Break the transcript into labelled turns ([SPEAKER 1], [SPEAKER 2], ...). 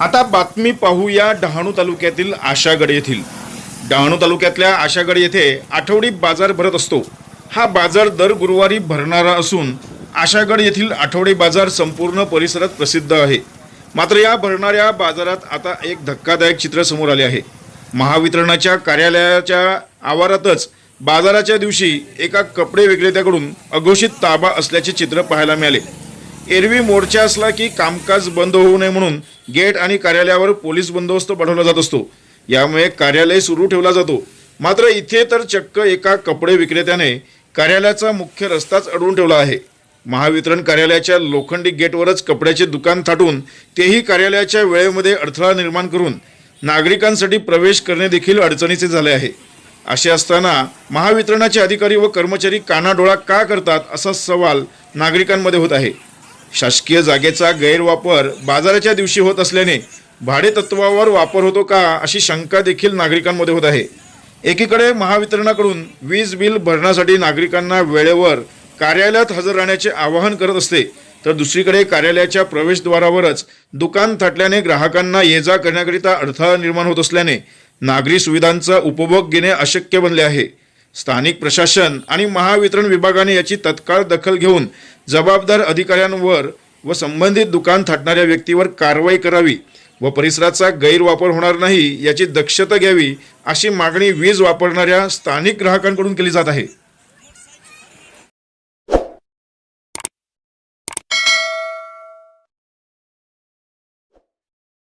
[SPEAKER 1] आता बातमी पाहूया डहाणू तालुक्यातील आशागड येथील. डहाणू तालुक्यातल्या आशागड येथे आठवडी बाजार भरत असतो. हा बाजार दर गुरुवारी भरणारा असून आशागड येथील आठवडी बाजार संपूर्ण परिसरात प्रसिद्ध आहे. मात्र या भरणाऱ्या बाजारात आता एक धक्कादायक चित्र समोर आले आहे. महावितरणाच्या कार्यालयाच्या आवारातच बाजाराच्या दिवशी एका कपडे विक्रेत्याकडून अघोषित ताबा असल्याचे चित्र पाहायला मिळाले. एरवी मोर्चा असला की कामकाज बंद होऊ नये म्हणून गेट आणि कार्यालयावर पोलीस बंदोबस्त वाढवला जात असतो. यामुळे कार्यालय सुरू ठेवला जातो. मात्र इथे तर चक्क एका कपडे विक्रेत्याने कार्यालयाचा मुख्य रस्ताच अडवून ठेवला आहे. महावितरण कार्यालयाच्या लोखंडी गेटवरच कपड्याचे दुकान थाटून तेही कार्यालयाच्या वेळेमध्ये अडथळा निर्माण करून नागरिकांसाठी प्रवेश करणे देखील अडचणीचे झाले आहे. असे असताना महावितरणाचे अधिकारी व कर्मचारी कानाडोळा का करतात असा सवाल नागरिकांमध्ये होत आहे. शासकीय जागेचा गैरवापर बाजाराच्या दिवशी होत असल्याने भाडेतत्वावर वापर होतो का अशी शंका देखील नागरिकांमध्ये होत आहे. एकीकडे महावितरणाकडून वीज बिल भरण्यासाठी नागरिकांना वेळेवर कार्यालयात हजर राहण्याचे आवाहन करत असते तर दुसरीकडे कार्यालयाच्या प्रवेशद्वारावरच दुकान थाटल्याने ग्राहकांना ये जा करण्याकरिता अडथळा निर्माण होत असल्याने नागरी सुविधांचा उपभोग घेणे अशक्य बनले आहे. स्थानिक प्रशासन आणि महावितरण विभागाने याची तत्काळ दखल घेऊन जबाबदार अधिकाऱ्यांवर व संबंधित दुकान थाटणाऱ्या व्यक्तीवर कारवाई करावी व परिसराचा गैरवापर होणार नाही याची दक्षता घ्यावी अशी मागणी वीज वापरणाऱ्या स्थानिक ग्राहकांकडून केली जात आहे.